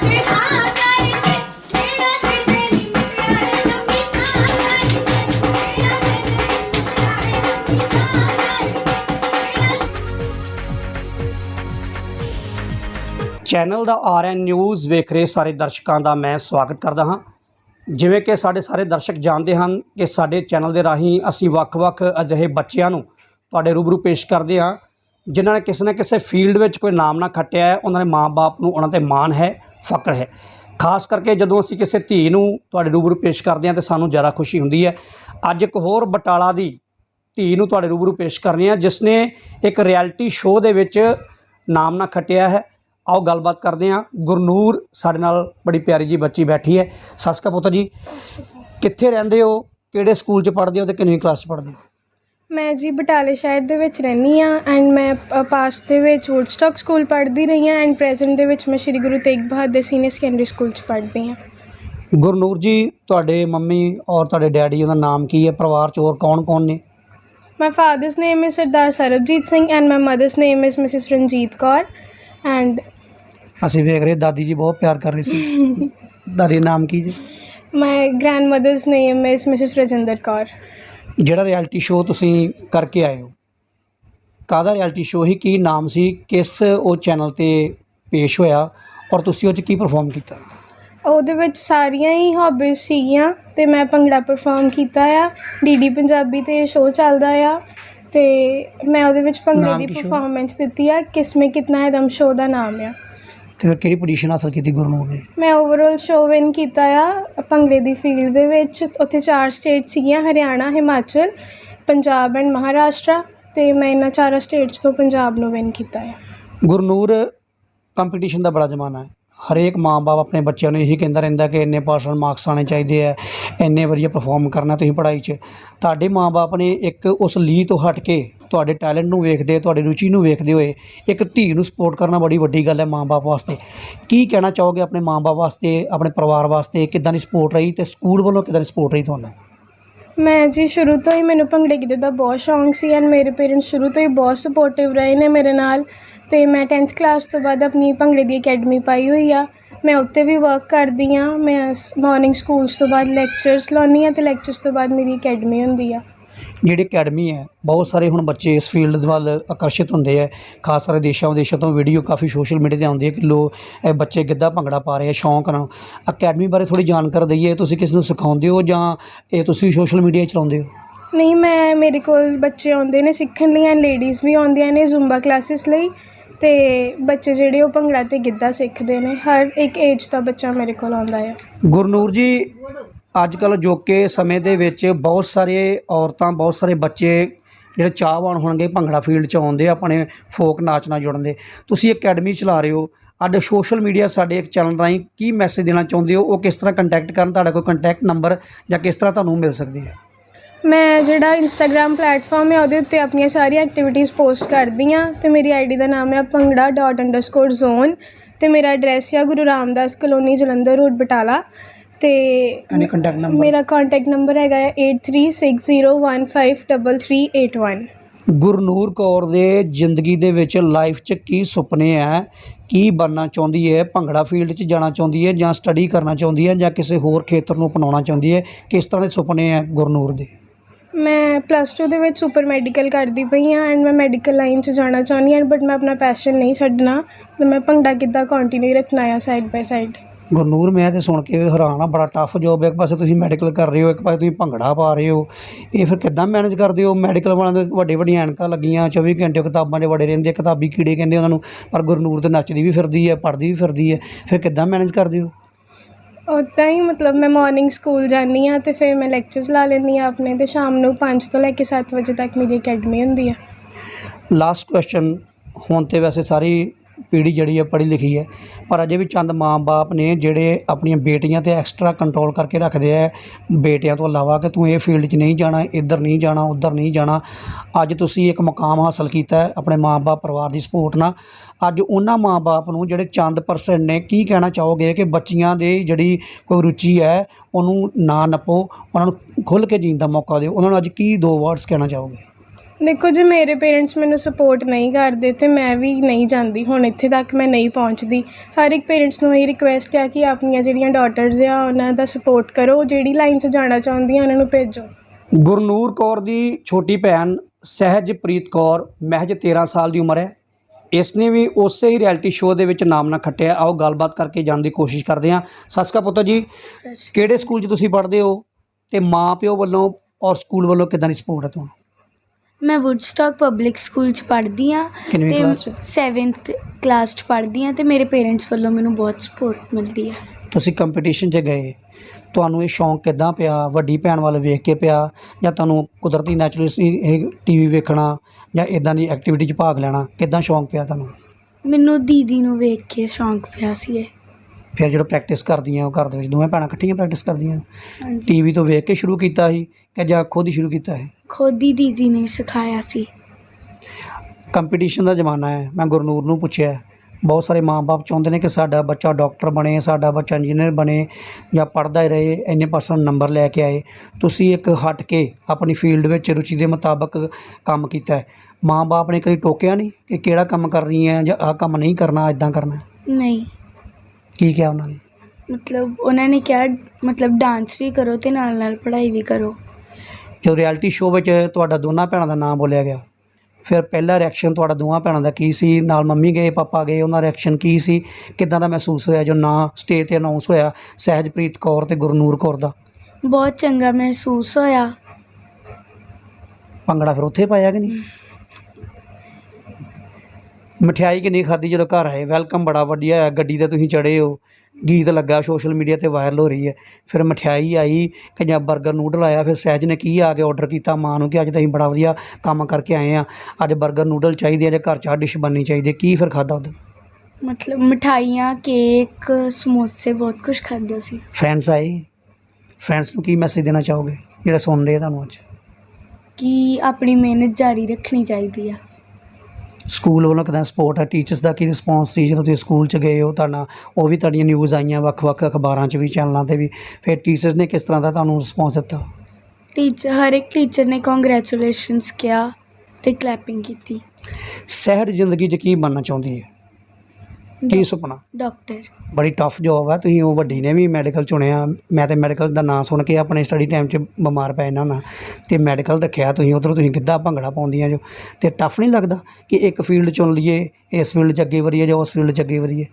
Channel ਦਾ RN news ਵੇਖ ਰਹੇ ਸਾਰੇ ਦਰਸ਼ਕਾਂ ਦਾ ਮੈਂ ਸਵਾਗਤ ਕਰਦਾ ਹਾਂ। ਜਿਵੇਂ ਕਿ ਸਾਡੇ ਸਾਰੇ ਦਰਸ਼ਕ ਜਾਣਦੇ ਹਨ ਕਿ ਸਾਡੇ ਚੈਨਲ ਦੇ ਰਾਹੀਂ ਅਸੀਂ ਵੱਖ-ਵੱਖ ਅਜਿਹੇ ਬੱਚਿਆਂ ਨੂੰ ਤੁਹਾਡੇ ਰੂਬਰੂ ਪੇਸ਼ ਕਰਦੇ ਹਾਂ, ਜਿਨ੍ਹਾਂ ਨੇ ਕਿਸੇ ਨਾ ਕਿਸੇ ਫੀਲਡ ਵਿੱਚ ਕੋਈ ਨਾਮ ਨਾ ਖੱਟਿਆ ਹੈ, ਉਹਨਾਂ ਦੇ ਮਾਪੇ ਨੂੰ ਉਹਨਾਂ ਤੇ ਮਾਣ ਹੈ। ਫਕਰ ਹੈ। ਖਾਸ ਕਰਕੇ ਜਦੋਂ ਅਸੀਂ ਕਿਸੇ ਧੀ ਨੂੰ ਤੁਹਾਡੇ ਰੂਬਰੂ ਪੇਸ਼ ਕਰਦੇ ਹਾਂ ਤੇ ਸਾਨੂੰ ਜ਼ਿਆਦਾ ਖੁਸ਼ੀ ਹੁੰਦੀ ਹੈ। ਅੱਜ ਇੱਕ ਹੋਰ ਬਟਾਲਾ ਦੀ ਧੀ ਨੂੰ ਤੁਹਾਡੇ ਰੂਬਰੂ ਪੇਸ਼ ਕਰਨੀ ਹੈ ਜਿਸ ਨੇ ਇੱਕ ਰਿਐਲਿਟੀ ਸ਼ੋਅ ਦੇ ਵਿੱਚ ਨਾਮ ਨਾ ਖੱਟਿਆ ਹੈ। ਆਓ ਗੱਲਬਾਤ ਕਰਦੇ ਹਾਂ। ਗੁਰਨੂਰ ਸਾਡੇ ਨਾਲ ਬੜੀ ਪਿਆਰੀ ਜੀ ਬੱਚੀ ਬੈਠੀ ਹੈ। ਅਕਾਲ ਪੁੱਤ ਜੀ। ਕਿੱਥੇ ਰਹਿੰਦੇ ਹੋ? ਕਿਹੜੇ ਸਕੂਲ 'ਚ ਪੜ੍ਹਦੇ ਹੋ ਤੇ ਕਿੰਨੀ ਕਲਾਸ 'ਚ ਪੜ੍ਹਦੇ ਹੋ? ਮੈਂ ਜੀ ਬਟਾਲੇ ਸ਼ਹਿਰ ਦੇ ਵਿੱਚ ਰਹਿੰਦੀ ਆ ਐਂਡ ਮੈਂ ਪਾਸਟ ਦੇ ਵਿੱਚ ਵੁੱਡਸਟਾਕ ਸਕੂਲ ਪੜ੍ਹਦੀ ਰਹੀ ਹਾਂ ਐਂਡ ਪ੍ਰੈਜ਼ੈਂਟ ਦੇ ਵਿੱਚ ਮੈਂ Shri Guru Tegh Bahadur senior secondary school 'ਚ ਪੜ੍ਹਦੀ ਹਾਂ। ਗੁਰਨੂਰ ਜੀ ਤੁਹਾਡੇ ਮੰਮੀ ਔਰ ਤੁਹਾਡੇ ਡੈਡੀ ਉਹਨਾਂ ਦਾ ਨਾਮ ਕੀ ਹੈ? ਪਰਿਵਾਰ 'ਚ ਹੋਰ ਕੌਣ-ਕੌਣ ਨੇ? My father's name is Sardar Sarabjit Singh and my mother's name is Mrs Ranjit Kaur and ਅਸੀਂ ਵੇਖ ਰਹੇ ਦਾਦੀ ਜੀ ਬਹੁਤ ਪਿਆਰ ਕਰ ਰਹੀ ਸੀ। ਦਾਦੀ ਦਾ ਨਾਮ ਕੀ ਜੀ? My grandmother's name is Mrs Rajinder Kaur ਜਿਹੜਾ ਰਿਐਲਿਟੀ ਸ਼ੋਅ ਤੁਸੀਂ ਕਰਕੇ ਆਏ ਹੋ? ਕਾਹਦਾ ਰਿਐਲਿਟੀ ਸ਼ੋਅ? ਹੀ ਕੀ ਨਾਮ ਸੀ? ਕਿਸ ਉਹ ਚੈਨਲ ਤੇ ਪੇਸ਼ ਹੋਇਆ? ਔਰ ਤੁਸੀਂ ਉਹ 'ਚ ਕੀ ਪਰਫਾਰਮ ਕੀਤਾ? ਉਹਦੇ ਵਿੱਚ ਸਾਰੀਆਂ ਹੀ ਹੌਬੀਜ਼ ਸੀਗੀਆਂ ਤੇ ਮੈਂ ਭੰਗੜਾ ਪਰਫਾਰਮ ਕੀਤਾ ਆ। ਡੀਡੀ ਪੰਜਾਬੀ ਤੇ ਸ਼ੋਅ ਚੱਲਦਾ ਆ। ਤੇ ਮੈਂ ਉਹਦੇ ਵਿੱਚ ਭੰਗੜੇ ਨਾਮ ਦੀ ਕੀ show? ਪਰਫਾਰਮੈਂਸ ਦਿੱਤੀ ਆ। ਕਿਸਮੇ ਕਿਤਨਾ ਹੈ ਦਮ ਸ਼ੋਅ ਦਾ ਨਾਮ ਆ। ਤੇ ਫਿਰ ਕਿਹੜੀ ਪੋਜੀਸ਼ਨ ਹਾਸਲ ਕੀਤੀ ਗੁਰਨੂਰ ਨੇ? ਮੈਂ ਓਵਰਆਲ ਸ਼ੋਅ ਵਿਨ ਕੀਤਾ ਆ ਭੰਗੜੇ ਦੀ ਫੀਲਡ ਦੇ ਵਿੱਚ। ਉੱਥੇ ਚਾਰ ਸਟੇਟ ਸੀਗੀਆਂ ਹਰਿਆਣਾ ਹਿਮਾਚਲ ਪੰਜਾਬ ਐਂਡ ਮਹਾਰਾਸ਼ਟਰ। ਤੇ ਮੈਂ ਇਹਨਾਂ ਚਾਰਾਂ ਸਟੇਟਸ ਤੋਂ ਪੰਜਾਬ ਨੂੰ ਵਿਨ ਕੀਤਾ ਆ। ਗੁਰਨੂਰ ਕੰਪੀਟੀਸ਼ਨ ਦਾ ਬੜਾ ਜ਼ਮਾਨਾ ਹੈ। ਹਰੇਕ ਮਾਂ-ਬਾਪ ਆਪਣੇ ਬੱਚਿਆਂ ਨੂੰ ਇਹੀ ਕਹਿੰਦਾ ਰਹਿੰਦਾ ਕਿ ਇੰਨੇ ਪਰਸੈਂਟ ਮਾਰਕਸ ਆਣੇ ਚਾਹੀਦੇ ਆ ਇੰਨੇ ਵਧੀਆ ਪਰਫਾਰਮ ਕਰਨਾ ਤੁਸੀਂ ਪੜ੍ਹਾਈ 'ਚ। ਤੁਹਾਡੇ ਮਾਂ-ਬਾਪ ਨੇ ਇੱਕ ਉਸ ਲੀ ਤੋਂ ਹਟ ਕੇ ਤੁਹਾਡੇ ਟੈਲੈਂਟ ਨੂੰ ਵੇਖਦੇ, ਤੁਹਾਡੀ ਰੁਚੀ ਨੂੰ ਵੇਖਦੇ ਹੋਏ ਇੱਕ ਧੀ ਨੂੰ ਸਪੋਰਟ ਕਰਨਾ ਬੜੀ ਵੱਡੀ ਗੱਲ ਹੈ ਮਾਂ-ਬਾਪ ਵਾਸਤੇ। ਕੀ ਕਹਿਣਾ ਚਾਹੋਗੇ ਆਪਣੇ ਮਾਂ-ਬਾਪ ਵਾਸਤੇ, ਆਪਣੇ ਪਰਿਵਾਰ ਵਾਸਤੇ? ਕਿੱਦਾਂ ਦੀ ਸਪੋਰਟ ਰਹੀ ਤੇ ਸਕੂਲ ਵੱਲੋਂ ਕਿੱਦਾਂ ਦੀ ਸਪੋਰਟ ਰਹੀ ਤੁਹਾਨੂੰ? ਮੈਂ ਜੀ ਸ਼ੁਰੂ ਤੋਂ ਹੀ ਮੈਨੂੰ ਭੰਗੜੇ ਗਿੱਧੇ ਦਾ ਬਹੁਤ ਸ਼ੌਂਕ ਸੀ ਐਂਡ ਮੇਰੇ ਪੇਰੈਂਟਸ ਸ਼ੁਰੂ ਤੋਂ ਹੀ ਬਹੁਤ ਸਪੋਰਟਿਵ ਰਹੇ ਨੇ ਮੇਰੇ ਨਾਲ। ਤੇ ਮੈਂ 10th ਕਲਾਸ ਤੋਂ ਬਾਅਦ ਆਪਣੀ ਭੰਗੜੇ ਦੀ ਅਕੈਡਮੀ ਪਾਈ ਹੋਈ ਆ। ਮੈਂ ਉੱਤੇ ਵੀ ਵਰਕ ਕਰਦੀ ਆ। ਮੈਂ ਮਾਰਨਿੰਗ ਸਕੂਲਸ ਤੋਂ ਬਾਅਦ ਲੈਕਚਰਸ ਲਾਉਂਦੀ ਆ ਤੇ ਲੈਕਚਰਸ ਤੋਂ ਬਾਅਦ ਮੇਰੀ ਅਕੈਡਮੀ ਹੁੰਦੀ ਆ। ਜਿਹੜੀ ਅਕੈਡਮੀ ਹੈ ਬਹੁਤ ਸਾਰੇ ਹੁਣ ਬੱਚੇ ਇਸ ਫੀਲਡ ਵੱਲ ਆਕਰਸ਼ਿਤ ਹੁੰਦੇ ਆ। ਖਾਸ ਕਰਕੇ ਦੇਸ਼ਾਂ ਵਿਦੇਸ਼ਾਂ ਤੋਂ ਵੀਡੀਓ ਕਾਫੀ ਸੋਸ਼ਲ ਮੀਡੀਆ ਤੇ ਆਉਂਦੀ ਹੈ ਕਿ ਲੋ ਇਹ ਬੱਚੇ ਗਿੱਧਾ ਭੰਗੜਾ ਪਾ ਰਹੇ ਆ ਸ਼ੌਂਕ ਨਾਲ। ਅਕੈਡਮੀ ਬਾਰੇ ਥੋੜੀ ਜਾਣਕਾਰੀ ਦਈਏ ਤੁਸੀਂ ਕਿਸ ਨੂੰ ਸਿਖਾਉਂਦੇ ਹੋ ਜਾਂ ਇਹ ਤੁਸੀਂ ਸੋਸ਼ਲ ਮੀਡੀਆ ਚਲਾਉਂਦੇ ਹੋ? ਨਹੀਂ ਮੈਂ ਮੇਰੇ ਕੋਲ ਬੱਚੇ ਆਉਂਦੇ ਨੇ ਸਿੱਖਣ ਲਈ ਐਂਡ ਲੇਡੀਜ਼ ਵੀ ਆਉਂਦੀਆਂ ਨੇ ਜ਼ੁੰਬਾ ਕਲਾਸਿਸ ਲਈ। ਤੇ ਬੱਚੇ ਜਿਹੜੇ ਉਹ ਭੰਗੜਾ ਤੇ ਗਿੱਧਾ ਸਿੱਖਦੇ ਨੇ। ਹਰ ਇੱਕ ਏਜ ਦਾ ਬੱਚਾ ਮੇਰੇ ਕੋਲ ਆਉਂਦਾ ਹੈ ਗੁਰਨੂਰ ਜੀ ਅੱਜ ਕੱਲ ਜੋ ਕਿ ਸਮੇਂ ਦੇ ਵਿੱਚ ਬਹੁਤ ਸਾਰੇ ਔਰਤਾਂ, ਬਹੁਤ ਸਾਰੇ ਬੱਚੇ ਜਿਹੜੇ ਚਾਹਵਾਨ ਹੋਣਗੇ ਭੰਗੜਾ ਫੀਲਡ 'ਚ ਆਉਂਦੇ ਆਪਣੇ ਫੋਕ ਨਾਚ ਨਾਲ ਜੁੜਨ ਦੇ। ਤੁਸੀਂ ਅਕੈਡਮੀ ਚਲਾ ਰਹੇ ਹੋ। ਅੱਜ ਸੋਸ਼ਲ ਮੀਡੀਆ ਸਾਡੇ ਇੱਕ ਚੈਨਲ ਰਾਹੀਂ ਕੀ ਮੈਸੇਜ ਦੇਣਾ ਚਾਹੁੰਦੇ ਹੋ? ਉਹ ਕਿਸ ਤਰ੍ਹਾਂ ਕੰਟੈਕਟ ਕਰਨ? ਤੁਹਾਡਾ ਕੋਈ ਕੰਟੈਕਟ ਨੰਬਰ ਜਾਂ ਕਿਸ ਤਰ੍ਹਾਂ ਤੁਹਾਨੂੰ ਮਿਲ ਸਕਦੀ ਹੈ? ਮੈਂ ਜਿਹੜਾ ਇੰਸਟਾਗ੍ਰam ਪਲੇਟਫਾਰਮ ਹੈ ਉਹਦੇ ਉੱਤੇ ਆਪਣੀਆਂ ਸਾਰੀਆਂ ਐਕਟੀਵਿਟੀਜ਼ ਪੋਸਟ ਕਰਦੀ ਹਾਂ। ਤੇ ਮੇਰੀ ਆਈਡੀ ਦਾ ਨਾਮ ਹੈ ਭੰਗੜਾ._zone ਤੇ ਮੇਰਾ ਐਡਰੈਸ ਹੈ ਗੁਰੂ ਰਾਮਦਾਸ ਕਲੋਨੀ ਜਲੰਧਰ ਰੋਡ ਬਟਾਲਾ। ਤੇ ਐਨੀ ਕੰਟੈਕਟ ਨੰਬਰ ਮੇਰਾ ਕੰਟੈਕਟ ਨੰਬਰ ਹੈਗਾ ਹੈ 8360153381 ਗੁਰਨੂਰ ਕੌਰ ਦੇ ਜ਼ਿੰਦਗੀ ਦੇ ਵਿੱਚ ਲਾਈਫ 'ਚ ਕੀ ਸੁਪਨੇ ਹੈ ਕੀ ਬਣਨਾ ਚਾਹੁੰਦੀ ਹੈ ਭੰਗੜਾ ਫੀਲਡ 'ਚ ਜਾਣਾ ਚਾਹੁੰਦੀ ਹੈ ਜਾਂ ਸਟੱਡੀ ਕਰਨਾ ਚਾਹੁੰਦੀ ਹੈ ਜਾਂ ਕਿਸੇ ਹੋਰ ਖੇਤਰ ਨੂੰ ਅਪਣਾਉਣਾ ਚਾਹੁੰਦੀ ਹੈ ਕਿਸ ਤਰ੍ਹਾਂ ਦੇ ਸੁਪਨੇ ਹੈ ਗੁਰਨੂਰ ਦੇ? ਮੈਂ ਪਲੱਸ 2 ਦੇ ਵਿੱਚ ਸੁਪਰ ਮੈਡੀਕਲ ਕਰਦੀ ਪਈ ਹਾਂ ਐਂਡ ਮੈਂ ਮੈਡੀਕਲ ਲਾਈਨ 'ਚ ਜਾਣਾ ਚਾਹੁੰਦੀ ਹਾਂ ਬਟ ਮੈਂ ਆਪਣਾ ਪੈਸ਼ਨ ਨਹੀਂ ਛੱਡਣਾ। ਤੇ ਮੈਂ ਭੰਗੜਾ ਕਿੱਦਾਂ ਕੰਟੀਨਿਊ ਰੱਖਣਾ ਆ ਸਾਈਡ ਬਾਈ ਸਾਈਡ ਗੁਰਨੂਰ ਮੈਂ ਤੇ ਸੁਣ ਕੇ ਹੈਰਾਨ ਆ ਬੜਾ ਟਫ ਜੋਬ ਹੈ ਇੱਕ ਪਾਸੇ ਤੁਸੀਂ ਮੈਡੀਕਲ ਕਰ ਰਹੇ ਹੋ ਇੱਕ ਪਾਸੇ ਤੁਸੀਂ ਭੰਗੜਾ ਪਾ ਰਹੇ ਹੋ। ਇਹ ਫਿਰ ਕਿੱਦਾਂ ਮੈਨੇਜ ਕਰਦੇ ਹੋ? ਮੈਡੀਕਲ ਵਾਲਿਆਂ ਦੇ ਵੱਡੇ ਵੱਡੀਆਂ ਐਨਕਾਂ ਲੱਗੀਆਂ 24 ਘੰਟੇ ਕਿਤਾਬਾਂ 'ਚ ਵੜੇ ਰਹਿੰਦੇ ਕਿਤਾਬੀ ਕੀੜੇ ਕਹਿੰਦੇ ਉਹਨਾਂ ਨੂੰ ਪਰ ਗੁਰਨੂਰ ਤੇ ਨੱਚਦੀ ਵੀ ਫਿਰਦੀ ਹੈ ਪੜ੍ਹਦੀ ਵੀ ਫਿਰਦੀ ਹੈ ਫਿਰ ਕਿੱਦਾਂ ਮੈਨੇਜ ਕਰਦੇ ਹੋ? ਉੱਦਾਂ ਹੀ ਮਤਲਬ ਮੈਂ ਮਾਰਨਿੰਗ ਸਕੂਲ ਜਾਂਦੀ ਹਾਂ ਤੇ ਫਿਰ ਮੈਂ ਲੈਕਚਰਸ ਲਾ ਲੈਂਦੀ ਹਾਂ ਆਪਣੇ ਤੇ ਸ਼ਾਮ ਨੂੰ 5 ਤੋਂ ਲੈ ਕੇ 7 ਵਜੇ ਤੱਕ ਮੇਰੀ ਅਕੈਡਮੀ ਹੁੰਦੀ ਆ। ਲਾਸਟ ਕੁਐਸਚਨ ਹੁਣ ਤੇ ਵੈਸੇ ਸਾਰੀ ਪੀੜ੍ਹੀ ਜਿਹੜੀ ਹੈ ਪੜ੍ਹੀ ਲਿਖੀ ਹੈ। ਪਰ ਅਜੇ ਵੀ ਚੰਦ ਮਾਂ-ਬਾਪ ਨੇ ਜਿਹੜੇ ਆਪਣੀਆਂ ਬੇਟੀਆਂ ਤੇ ਐਕਸਟਰਾ ਕੰਟਰੋਲ ਕਰਕੇ ਰੱਖਦੇ ਹੈ ਬੇਟਿਆਂ ਤੋਂ ਇਲਾਵਾ ਕਿ ਤੂੰ ਇਹ ਫੀਲਡ 'ਚ ਨਹੀਂ ਜਾਣਾ, ਇੱਧਰ ਨਹੀਂ ਜਾਣਾ, ਉੱਧਰ ਨਹੀਂ ਜਾਣਾ, ਅੱਜ ਤੁਸੀਂ ਇੱਕ ਮੁਕਾਮ ਹਾਸਲ ਕੀਤਾ ਆਪਣੇ ਮਾਂ-ਬਾਪ ਪਰਿਵਾਰ ਦੀ ਸਪੋਰਟ ਨਾਲ। ਅੱਜ ਉਹਨਾਂ ਮਾਂ-ਬਾਪ ਨੂੰ ਜਿਹੜੇ ਚੰਦ ਪਰਸਨ ਨੇ ਕੀ ਕਹਿਣਾ ਚਾਹੋਗੇ ਕਿ ਬੱਚੀਆਂ ਦੇ ਜਿਹੜੀ ਕੋਈ ਰੁਚੀ ਹੈ, ਉਹਨੂੰ ਨਾ ਨੱਪੋ, ਉਹਨਾਂ ਨੂੰ ਖੁੱਲ੍ਹ ਕੇ ਜੀਣ ਦਾ ਮੌਕਾ ਦਿਓ। ਉਹਨਾਂ ਨੂੰ ਅੱਜ ਕੀ ਦੋ ਵਰਡਸ ਕਹਿਣਾ ਚਾਹੋਗੇ? ਦੇਖੋ ਜੇ ਮੇਰੇ ਪੇਰੈਂਟਸ ਮੈਨੂੰ ਸਪੋਰਟ ਨਹੀਂ ਕਰਦੇ ਤੇ ਮੈਂ ਵੀ ਨਹੀਂ ਜਾਂਦੀ। ਹੁਣ ਇੱਥੇ ਤੱਕ ਮੈਂ ਨਹੀਂ ਪਹੁੰਚਦੀ। ਹਰ ਇੱਕ ਪੇਰੈਂਟਸ ਨੂੰ ਇਹ ਰਿਕੁਐਸਟ ਆ ਕਿ ਆਪਣੀਆਂ ਜਿਹੜੀਆਂ ਡਾਟਰਸ ਆ ਉਹਨਾਂ ਦਾ ਸਪੋਰਟ ਕਰੋ। ਜਿਹੜੀ ਲਾਈਨ 'ਚ ਜਾਣਾ ਚਾਹੁੰਦੀਆਂ ਉਹਨਾਂ ਨੂੰ ਭੇਜੋ। ਗੁਰਨੂਰ ਕੌਰ ਦੀ ਛੋਟੀ ਭੈਣ ਸਹਿਜਪ੍ਰੀਤ ਕੌਰ ਮਹਿਜ 13 ਸਾਲ ਦੀ ਉਮਰ ਹੈ। ਇਸ ਨੇ ਵੀ ਉਸੇ ਹੀ ਰਿਐਲਿਟੀ ਸ਼ੋਅ ਦੇ ਵਿੱਚ ਨਾਮ ਨਾ ਖੱਟਿਆ। ਆਓ ਗੱਲਬਾਤ ਕਰਕੇ ਜਾਣਨ ਦੀ ਕੋਸ਼ਿਸ਼ ਕਰਦੇ ਹਾਂ। ਸਤਿ ਸ਼੍ਰੀ ਅਕਾਲ ਪੁੱਤਰ ਜੀ। ਕਿਹੜੇ ਸਕੂਲ 'ਚ ਤੁਸੀਂ ਪੜ੍ਹਦੇ ਹੋ? ਤੇ ਮਾਂ ਪਿਓ ਵੱਲੋਂ ਔਰ ਸਕੂਲ ਵੱਲੋਂ ਕਿਦਾਂ ਦੀ ਸਪੋਰਟ ਹੈ ਤੁਹਾਨੂੰ? ਮੈਂ ਵੁੱਡਸਟਾਕ ਪਬਲਿਕ ਸਕੂਲ ਚ ਪੜ੍ਹਦੀ ਆ ਕਿੰਨਵੀਂ ਤੇ ਕਲਾਸ 'ਚ 7th ਕਲਾਸ ਚ ਪੜ੍ਹਦੀ ਆ ਤੇ ਮੇਰੇ ਪੇਰੈਂਟਸ ਵੱਲੋਂ ਮੈਨੂੰ ਬਹੁਤ ਸਪੋਰਟ ਮਿਲਦੀ ਹੈ। ਤੁਸੀਂ ਕੰਪੀਟੀਸ਼ਨ 'ਚ ਗਏ। ਤੁਹਾਨੂੰ ਇਹ ਸ਼ੌਂਕ ਕਿੱਦਾਂ ਪਿਆ? ਵੱਡੀ ਭੈਣ ਵੱਲ ਵੇਖ ਕੇ ਪਿਆ ਜਾਂ ਤੁਹਾਨੂੰ ਕੁਦਰਤੀ ਨੈਚੁਰਲੀ ਇਹ ਟੀਵੀ ਵੇਖਣਾ ਜਾਂ ਇਦਾਂ ਦੀ ਐਕਟੀਵਿਟੀ 'ਚ ਭਾਗ ਲੈਣਾ? ਕਿੱਦਾਂ ਸ਼ੌਂਕ ਪਿਆ ਤੁਹਾਨੂੰ? ਮੈਨੂੰ ਦੀਦੀ ਨੂੰ ਵੇਖ ਕੇ ਸ਼ੌਂਕ ਪਿਆ ਸੀ ਇਹ। ਫਿਰ ਜਦੋਂ ਪ੍ਰੈਕਟਿਸ ਕਰਦੀਆਂ ਉਹ ਘਰ ਦੇ ਵਿੱਚ ਦੋਵੇਂ ਭੈਣਾਂ ਇਕੱਠੀਆਂ ਪ੍ਰੈਕਟਿਸ ਕਰਦੀਆਂ। ਹਾਂਜੀ। ਟੀਵੀ ਤੋਂ ਵੇਖ ਕੇ ਸ਼ੁਰੂ ਕੀਤਾ ਸੀ ਕਿ ਜਾਂ ਖੁਦ ਹੀ ਸ਼ੁਰੂ ਕੀਤਾ ਹੈ ਖੁਦ ਹੀ ਦੀਦੀ ਨੇ ਸਿਖਾਇਆ ਸੀ। ਕੰਪੀਟੀਸ਼ਨ ਦਾ ਜ਼ਮਾਨਾ ਹੈ। ਮੈਂ ਗੁਰਨੂਰ ਨੂੰ ਪੁੱਛਿਆ ਬਹੁਤ ਸਾਰੇ ਮਾਪੇ ਚਾਹੁੰਦੇ ਨੇ ਕਿ ਸਾਡਾ ਬੱਚਾ ਡਾਕਟਰ ਬਣੇ ਸਾਡਾ ਬੱਚਾ ਇੰਜੀਨੀਅਰ ਬਣੇ ਜਾਂ ਪੜ੍ਹਦਾ ਹੀ ਰਹੇ ਇੰਨੇ ਪਰਸੈਂਟ ਨੰਬਰ ਲੈ ਕੇ ਆਏ। ਤੁਸੀਂ ਇੱਕ ਹਟ ਕੇ ਆਪਣੀ ਫੀਲਡ ਵਿੱਚ ਰੁਚੀ ਦੇ ਮੁਤਾਬਕ ਕੰਮ ਕੀਤਾ ਹੈ। ਮਾਂ-ਬਾਪ ਨੇ ਕਦੀ ਟੋਕਿਆ ਨਹੀਂ ਕਿ ਕਿਹੜਾ ਕੰਮ ਕਰ ਰਹੀ ਹੈ ਜਾਂ ਆਹ ਕੰਮ ਨਹੀਂ ਕਰਨਾ ਇਦਾਂ ਕਰਨਾ ਹੈ? ਨਹੀਂ। ਕੀ ਕਿਹਾ ਉਹਨਾਂ ਨੇ? ਮਤਲਬ ਉਹਨਾਂ ਨੇ ਕਿਹਾ ਮਤਲਬ ਡਾਂਸ ਵੀ ਕਰੋ ਤੇ ਨਾਲ ਨਾਲ ਪੜ੍ਹਾਈ ਵੀ ਕਰੋ। ਜਦੋਂ ਰਿਐਲਿਟੀ ਸ਼ੋਅ ਵਿੱਚ ਤੁਹਾਡਾ ਦੋਨਾਂ ਭੈਣਾਂ ਦਾ ਨਾਮ ਬੋਲਿਆ ਗਿਆ ਫਿਰ ਪਹਿਲਾ ਰਿਐਕਸ਼ਨ ਤੁਹਾਡਾ ਦੋਵਾਂ ਭੈਣਾਂ ਦਾ ਕੀ ਸੀ? ਨਾਲ ਮੰਮੀ ਗਏ ਪਾਪਾ ਗਏ ਉਹਨਾਂ ਦਾ ਰਿਐਕਸ਼ਨ ਕੀ ਸੀ? ਕਿੱਦਾਂ ਦਾ ਮਹਿਸੂਸ ਹੋਇਆ ਜੋ ਨਾਂ ਸਟੇਜ ਤੇ ਅਨਾਉਂਸ ਹੋਇਆ ਸਹਿਜਪ੍ਰੀਤ ਕੌਰ ਤੇ ਗੁਰਨੂਰ ਕੌਰ ਦਾ? ਬਹੁਤ ਚੰਗਾ ਮਹਿਸੂਸ ਹੋਇਆ। ਭੰਗੜਾ ਫਿਰ ਉੱਥੇ ਪਾਇਆ ਕਿ ਨਹੀਂ? ਮਠਿਆਈ ਕਿੰਨੀ ਖਾਧੀ ਜਦੋਂ ਘਰ ਆਏ? ਵੈਲਕਮ ਬੜਾ ਵਧੀਆ ਹੈ ਗੱਡੀ ਤੇ ਤੁਸੀਂ ਚੜੇ ਹੋ। ਗੀਤ ਲੱਗਾ ਸੋਸ਼ਲ ਮੀਡੀਆ ਤੇ ਵਾਇਰਲ ਹੋ ਰਹੀ ਹੈ। ਫਿਰ ਮਠਿਆਈ ਆਈ ਕਿ ਜਾਂ 버ਗਰ ਨੂਡਲ ਆਇਆ। ਫਿਰ ਸਹਿਜ ਨੇ ਕੀ ਆ ਕੇ ਆਰਡਰ ਕੀਤਾ ਮਾਂ ਨੂੰ ਕਿ ਅੱਜ ਤਾਂ ਅਸੀਂ ਬੜਾ ਵਧੀਆ ਕੰਮ ਕਰਕੇ ਆਏ ਆ ਅੱਜ 버ਗਰ ਨੂਡਲ ਚਾਹੀਦੇ ਆ ਜਾਂ ਘਰ ਚਾਹ ਡਿਸ਼ ਬਣਨੀ ਚਾਹੀਦੀ ਹੈ। ਕੀ ਫਿਰ ਖਾਦਾ ਉਹਦੇ ਮਤਲਬ ਮਠਾਈਆਂ ਕੇਕ ਸਮੋਸੇ ਬਹੁਤ ਕੁਝ ਖਾਧਾ ਸੀ। ਫਰੈਂਡਸ ਆਏ? ਫਰੈਂਡਸ ਨੂੰ ਕੀ ਮੈਸੇਜ ਦੇਣਾ ਚਾਹੋਗੇ? ਜਿਹੜੇ ਸੁਣ ਰਹੇ ਆ ਤੁਹਾਨੂੰ ਅੱਜ? ਕਿ ਆਪਣੀ ਮਿਹਨਤ ਜਾਰੀ ਰੱਖਣੀ ਚਾਹੀਦੀ ਆ। ਸਕੂਲ ਵੱਲੋਂ ਕਿਦਾਂ ਸਪੋਰਟ ਹੈ? ਟੀਚਰਸ ਦਾ ਕੀ ਰਿਸਪੌਂਸ ਸੀ ਜਦੋਂ ਤੁਸੀਂ ਸਕੂਲ 'ਚ ਗਏ ਹੋ ਤੁਹਾਡਾ? ਉਹ ਵੀ ਤੁਹਾਡੀਆਂ ਨਿਊਜ਼ ਆਈਆਂ ਵੱਖ-ਵੱਖ ਅਖਬਾਰਾਂ 'ਚ ਵੀ ਚੈਨਲਾਂ ਤੇ ਵੀ। ਫਿਰ ਟੀਚਰਸ ਨੇ ਕਿਸ ਤਰ੍ਹਾਂ ਦਾ ਤੁਹਾਨੂੰ ਰਿਸਪੌਂਸ ਦਿੱਤਾ? ਟੀਚਰ ਹਰ ਇੱਕ ਟੀਚਰ ਨੇ ਕੰਗ੍ਰੈਚੁਲੇਸ਼ਨਸ ਕਿਹਾ ਤੇ ਕਲੈਪਿੰਗ ਕੀਤੀ। ਸਹਿਜ ਜ਼ਿੰਦਗੀ 'ਚ ਕੀ ਬਣਨਾ ਚਾਹੁੰਦੀ ਹੈ? ਕੀ ਸੁਪਨਾ? ਡਾਕਟਰ। ਬੜੀ ਟਫ ਜੌਬ ਹੈ ਤੁਸੀਂ ਉਹ ਵੱਡੀ ਨੇ ਵੀ ਮੈਡੀਕਲ ਚੁਣਿਆ। ਮੈਂ ਤੇ ਮੈਡੀਕਲ ਦਾ ਨਾਂ ਸੁਣ ਕੇ ਆਪਣੇ ਸਟੱਡੀ ਟਾਈਮ 'ਚ ਬਿਮਾਰ ਪੈ ਜਾਂਦਾ ਨਾ ਤੇ ਮੈਡੀਕਲ ਰੱਖਿਆ ਤੁਸੀਂ ਉਧਰੋਂ ਤੁਸੀਂ ਗਿੱਧਾ ਭੰਗੜਾ ਪਾਉਂਦੀਆਂ ਜੋ। ਤੇ ਟਫ ਨਹੀਂ ਲੱਗਦਾ ਕਿ ਇੱਕ ਫੀਲਡ ਚੁਣ ਲਈਏ ਇਸ ਫੀਲਡ 'ਚ ਅੱਗੇ ਵਧੀਏ ਜਾਂ ਉਸ ਫੀਲਡ 'ਚ ਅੱਗੇ ਵਧੀਏ?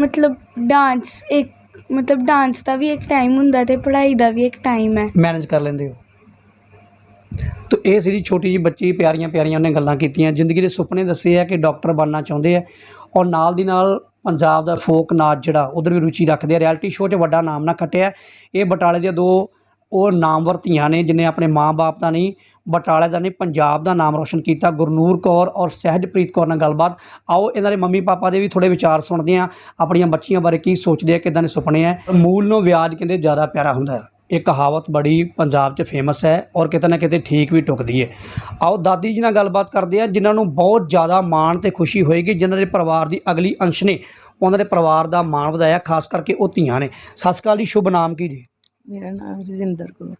ਮਤਲਬ ਡਾਂਸ ਇੱਕ ਮਤਲਬ ਡਾਂਸ ਦਾ ਵੀ ਇੱਕ ਟਾਈਮ ਹੁੰਦਾ ਤੇ ਪੜ੍ਹਾਈ ਦਾ ਵੀ ਇੱਕ ਟਾਈਮ ਹੈ। ਮੈਨੇਜ ਕਰ ਲੈਂਦੇ ਹੋ। ਤਾਂ ਇਹ ਸੀ ਜੀ ਛੋਟੀ ਜੀ ਬੱਚੀ ਪਿਆਰੀਆਂ ਪਿਆਰੀਆਂ ਉਹਨੇ ਗੱਲਾਂ ਕੀਤੀਆਂ। ਜ਼ਿੰਦਗੀ ਦੇ ਸੁਪਨੇ ਦੱਸੇ ਆ ਕਿ ਡਾਕਟਰ ਬਣਨਾ ਚਾਹੁੰਦੇ ਆ। ਔਰ ਨਾਲ ਦੀ ਨਾਲ ਪੰਜਾਬ ਦਾ ਫੋਕ ਨਾਚ ਜਿਹੜਾ, ਉਧਰ ਵੀ ਰੁਚੀ ਰੱਖਦੇ ਆ। ਰਿਐਲਿਟੀ ਸ਼ੋਅ 'ਚ ਵੱਡਾ ਨਾਮ ਨਾ ਖੱਟਿਆ। ਇਹ ਬਟਾਲੇ ਦੀਆਂ ਦੋ ਉਹ ਨਾਮਵਰ ਧੀਆਂ ਨੇ, ਜਿਨੇ ਆਪਣੇ ਮਾਂ-ਬਾਪ ਦਾ ਨਹੀਂ, ਬਟਾਲੇ ਦਾ ਨਹੀਂ, ਪੰਜਾਬ ਦਾ ਨਾਮ ਰੋਸ਼ਨ ਕੀਤਾ। ਗੁਰਨੂਰ ਕੌਰ ਔਰ ਸਹਿਜਪ੍ਰੀਤ ਕੌਰ ਨਾਲ ਗੱਲਬਾਤ। ਆਓ ਇਹਨਾਂ ਦੇ ਮੰਮੀ ਪਾਪਾ ਦੇ ਵੀ ਥੋੜੇ ਵਿਚਾਰ ਸੁਣਦੇ ਆ ਆਪਣੀਆਂ ਬੱਚੀਆਂ ਬਾਰੇ ਕੀ ਸੋਚਦੇ ਆ, ਕਿਦਾਂ ਦੇ ਸੁਪਨੇ ਆ। ਮੂਲ ਨੂੰ ਵਿਆਜ ਕਹਿੰਦੇ ਜ਼ਿਆਦਾ ਪਿਆਰਾ ਹੁੰਦਾ ਹੈ। ਇਹ ਕਹਾਵਤ ਬੜੀ ਪੰਜਾਬ 'ਚ ਫੇਮਸ ਹੈ ਔਰ ਕਿਤੇ ਨਾ ਕਿਤੇ ਠੀਕ ਵੀ ਟੁਕਦੀ ਹੈ। ਆਓ ਦਾਦੀ ਜੀ ਨਾਲ ਗੱਲਬਾਤ ਕਰਦੇ ਆ ਜਿਨ੍ਹਾਂ ਨੂੰ ਬਹੁਤ ਜ਼ਿਆਦਾ ਮਾਣ ਤੇ ਖੁਸ਼ੀ ਹੋਏਗੀ ਜਿਨ੍ਹਾਂ ਦੇ ਪਰਿਵਾਰ ਦੀ ਅਗਲੀ ਅੰਸ਼ ਨੇ ਉਹਨਾਂ ਦੇ ਪਰਿਵਾਰ ਦਾ ਮਾਣ ਵਧਾਇਆ ਖਾਸ ਕਰਕੇ ਉਹ ਧੀਆਂ ਨੇ। ਸਤਿ ਸ਼੍ਰੀ ਅਕਾਲ ਜੀ ਸ਼ੁਭ ਨਾਮ ਕੀ ਜੀ? ਮੇਰਾ ਨਾਮ ਰਜਿੰਦਰ ਕੌਰ।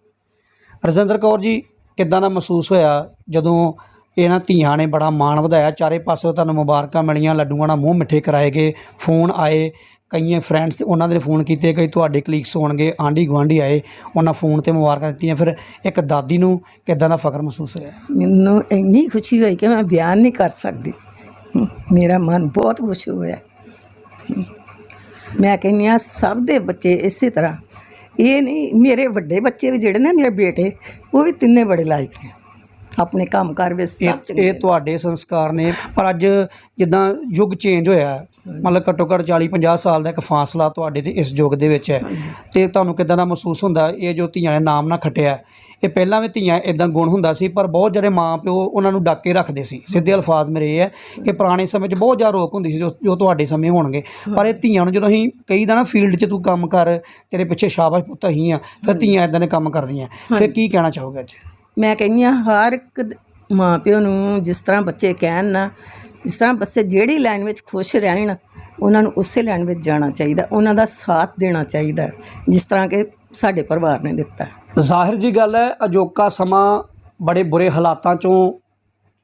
ਰਜਿੰਦਰ ਕੌਰ ਜੀ ਕਿੱਦਾਂ ਦਾ ਮਹਿਸੂਸ ਹੋਇਆ ਜਦੋਂ ਇਹਨਾਂ ਧੀਆਂ ਨੇ ਬੜਾ ਮਾਣ ਵਧਾਇਆ? ਚਾਰੇ ਪਾਸੇ ਤੁਹਾਨੂੰ ਮੁਬਾਰਕਾਂ ਮਿਲੀਆਂ ਲੱਡੂਆਂ ਨਾਲ ਮੂੰਹ ਮਿੱਠੇ ਕਰਾਏ ਗਏ ਫੋਨ ਆਏ ਕਈਆਂ ਫਰੈਂਡਸ ਉਹਨਾਂ ਦੇ ਫੋਨ ਕੀਤੇ ਕਈ ਤੁਹਾਡੇ ਕਲੀਗਸ ਹੋਣਗੇ ਆਂਢੀ ਗੁਆਂਢੀ ਆਏ ਉਹਨਾਂ ਫੋਨ ਤੇ ਮੁਬਾਰਕਾਂ ਦਿੱਤੀਆਂ। ਫਿਰ ਇੱਕ ਦਾਦੀ ਨੂੰ ਕਿੱਦਾਂ ਦਾ ਫਖਰ ਮਹਿਸੂਸ ਹੋਇਆ? ਮੈਨੂੰ ਇੰਨੀ ਖੁਸ਼ੀ ਹੋਈ ਕਿ ਮੈਂ ਬਿਆਨ ਨਹੀਂ ਕਰ ਸਕਦੀ। ਮੇਰਾ ਮਨ ਬਹੁਤ ਖੁਸ਼ ਹੋਇਆ। ਮੈਂ ਕਹਿੰਦੀ ਹਾਂ ਸਭ ਦੇ ਬੱਚੇ ਇਸੇ ਤਰ੍ਹਾਂ। ਇਹ ਨਹੀਂ ਮੇਰੇ ਵੱਡੇ ਬੱਚੇ ਵੀ ਜਿਹੜੇ ਨੇ ਮੇਰੇ ਬੇਟੇ ਉਹ ਵੀ ਤਿੰਨੇ ਬੜੇ ਲਾਇਕ ਨੇ। ਆਪਣੇ ਕੰਮ ਕਾਰ ਵਿੱਚ ਇਹ ਸਭ ਚੰਗੇ ਇਹ ਤੁਹਾਡੇ ਸੰਸਕਾਰ ਨੇ ਪਰ ਅੱਜ ਜਿੱਦਾਂ ਯੁੱਗ ਚੇਂਜ ਹੋਇਆ ਮਤਲਬ ਘੱਟੋ ਘੱਟ 40 50 ਸਾਲ ਦਾ ਇੱਕ ਫਾਸਲਾ ਤੁਹਾਡੇ ਤੇ ਇਸ ਯੁੱਗ ਦੇ ਵਿੱਚ ਹੈ। ਤੇ ਤੁਹਾਨੂੰ ਕਿਦਾਂ ਦਾ ਮਹਿਸੂਸ ਹੁੰਦਾ? ਇਹ ਜੋ ਧੀਆਂ ਨੇ ਨਾਮ ਨਾ ਖੱਟਿਆ। ਇਹ ਪਹਿਲਾਂ ਵੀ ਧੀਆਂ ਇਦਾਂ ਗੁਣ ਹੁੰਦਾ ਸੀ ਪਰ ਬਹੁਤ ਜਿਹੜੇ ਮਾਂ ਪਿਓ ਉਹਨਾਂ ਨੂੰ ਡਾਕੇ ਰੱਖਦੇ ਸੀ। ਸਿੱਧੇ ਅਲਫਾਜ਼ ਮੇਰੇ ਇਹ ਹੈ ਕਿ ਪੁਰਾਣੇ ਸਮੇਂ 'ਚ ਬਹੁਤ ਜ਼ਿਆਦਾ ਰੋਕ ਹੁੰਦੀ ਸੀ ਜੋ ਜੋ ਤੁਹਾਡੇ ਸਮੇਂ ਹੋਣਗੇ। ਪਰ ਇਹ ਧੀਆਂ ਨੂੰ ਜਦੋਂ ਅਸੀਂ ਕਈ ਦਾ ਨਾ ਫੀਲਡ 'ਚ ਤੂੰ ਕੰਮ ਕਰ ਤੇਰੇ ਪਿੱਛੇ ਸ਼ਾਬਾਸ਼ ਪੁੱਤ ਅਸੀਂ ਆ ਫਿਰ ਧੀਆਂ ਇਦਾਂ ਦੇ ਕੰਮ ਕਰਦੀਆਂ। ਫਿਰ ਕੀ ਕਹਿਣਾ ਚਾਹੋਗੇ ਅੱਜ? ਮੈਂ ਕਹਿੰਦੀ ਹਾਂ ਹਰ ਇੱਕ ਮਾਂ ਪਿਓ ਨੂੰ ਜਿਸ ਤਰ੍ਹਾਂ ਬੱਚੇ ਕਹਿਣ ਨਾ ਜਿਸ ਤਰ੍ਹਾਂ ਬੱਚੇ ਜਿਹੜੀ ਲਾਈਨ ਵਿੱਚ ਖੁਸ਼ ਰਹਿਣ, ਉਹਨਾਂ ਨੂੰ ਉਸੇ ਲਾਈਨ ਵਿੱਚ ਜਾਣਾ ਚਾਹੀਦਾ, ਉਹਨਾਂ ਦਾ ਸਾਥ ਦੇਣਾ ਚਾਹੀਦਾ, ਜਿਸ ਤਰ੍ਹਾਂ ਕਿ ਸਾਡੇ ਪਰਿਵਾਰ ਨੇ ਦਿੱਤਾ। ਜ਼ਾਹਿਰ ਜੀ ਗੱਲ ਹੈ, ਅਜੋਕਾ ਸਮਾਂ ਬੜੇ ਬੁਰੇ ਹਾਲਾਤਾਂ ਚੋਂ